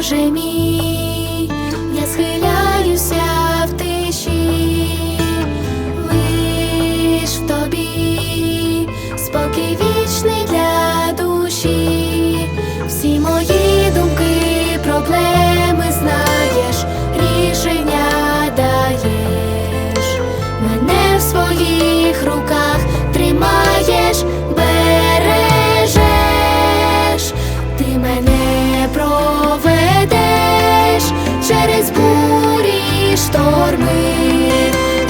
Боже мій. шторми,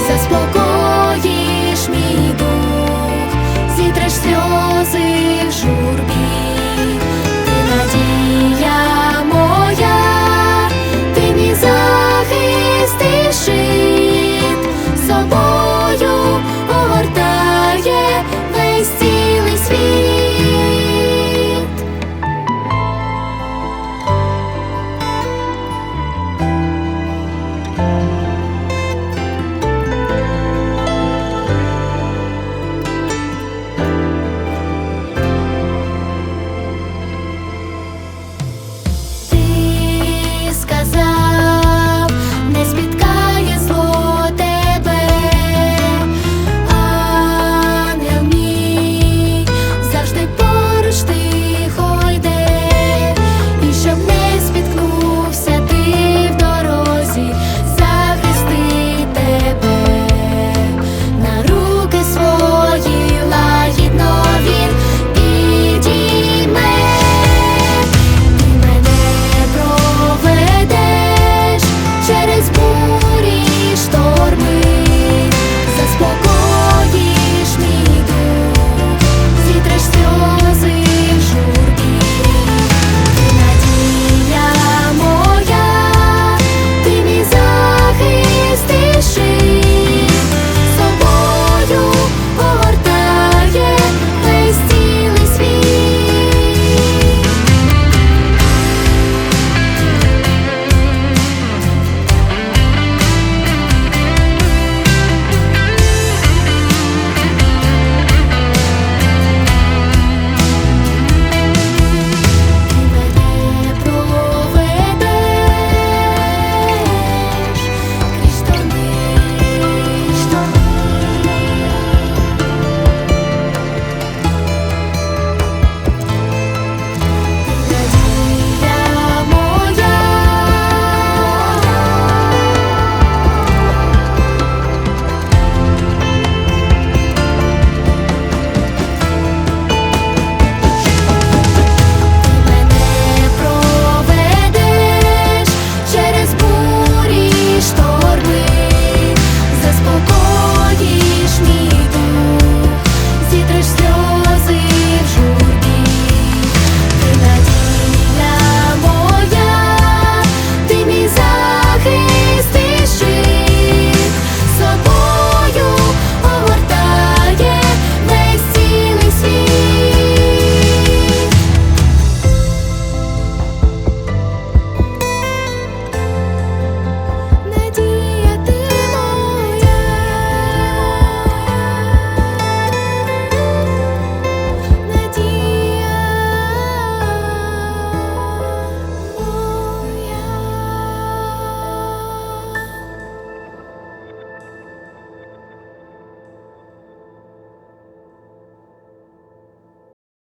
заспокоїш мій дух, зітреш сльози в журбі.